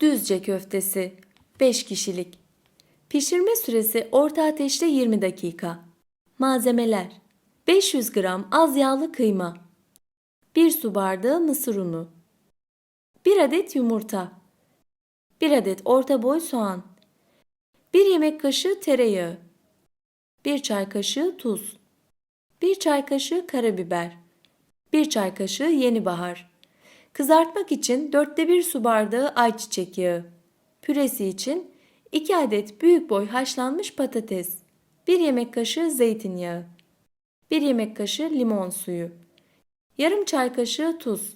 Düzce köftesi 5 kişilik. Pişirme süresi orta ateşte 20 dakika. Malzemeler 500 gram az yağlı kıyma 1 su bardağı mısır unu 1 adet yumurta 1 adet orta boy soğan 1 yemek kaşığı tereyağı 1 çay kaşığı tuz 1 çay kaşığı karabiber 1 çay kaşığı yeni bahar Kızartmak için dörtte bir su bardağı ayçiçek yağı. Püresi için 2 adet büyük boy haşlanmış patates. 1 yemek kaşığı zeytinyağı. 1 yemek kaşığı limon suyu. Yarım çay kaşığı tuz.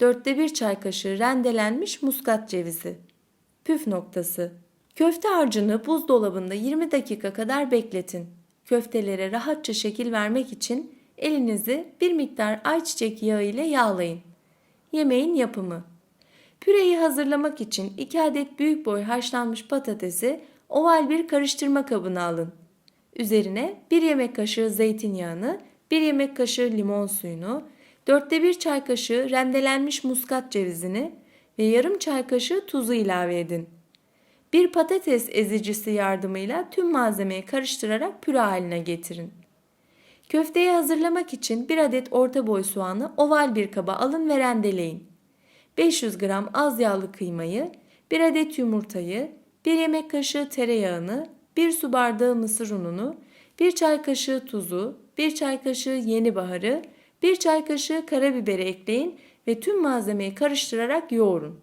Dörtte bir çay kaşığı rendelenmiş muskat cevizi. Püf noktası. Köfte harcını buzdolabında 20 dakika kadar bekletin. Köftelere rahatça şekil vermek için elinizi bir miktar ayçiçek yağı ile yağlayın. Yemeğin yapımı. Püreyi hazırlamak için 2 adet büyük boy haşlanmış patatesi oval bir karıştırma kabına alın. Üzerine 1 yemek kaşığı zeytinyağını, 1 yemek kaşığı limon suyunu, 4'te 1 çay kaşığı rendelenmiş muskat cevizini ve yarım çay kaşığı tuzu ilave edin. Bir patates ezicisi yardımıyla tüm malzemeyi karıştırarak püre haline getirin. Köfteyi hazırlamak için 1 adet orta boy soğanı oval bir kaba alın ve rendeleyin. 500 gram az yağlı kıymayı, 1 adet yumurtayı, 1 yemek kaşığı tereyağını, 1 su bardağı mısır ununu, 1 çay kaşığı tuzu, 1 çay kaşığı yeni baharı, 1 çay kaşığı karabiberi ekleyin ve tüm malzemeyi karıştırarak yoğurun.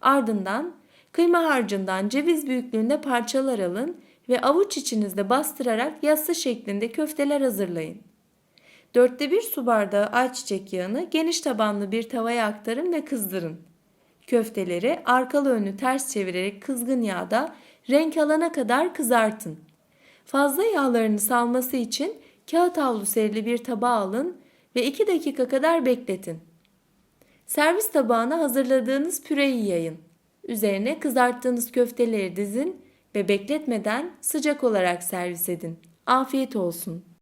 Ardından kıyma harcından ceviz büyüklüğünde parçalar alın ve avuç içinizde bastırarak yassı şeklinde köfteler hazırlayın. Dörtte bir su bardağı ayçiçek yağını geniş tabanlı bir tavaya aktarın ve kızdırın. Köfteleri arkalı önlü ters çevirerek kızgın yağda renk alana kadar kızartın. Fazla yağlarını salması için kağıt havlu serili bir tabağa alın ve 2 dakika kadar bekletin. Servis tabağına hazırladığınız püreyi yayın. Üzerine kızarttığınız köfteleri dizin ve bekletmeden sıcak olarak servis edin. Afiyet olsun.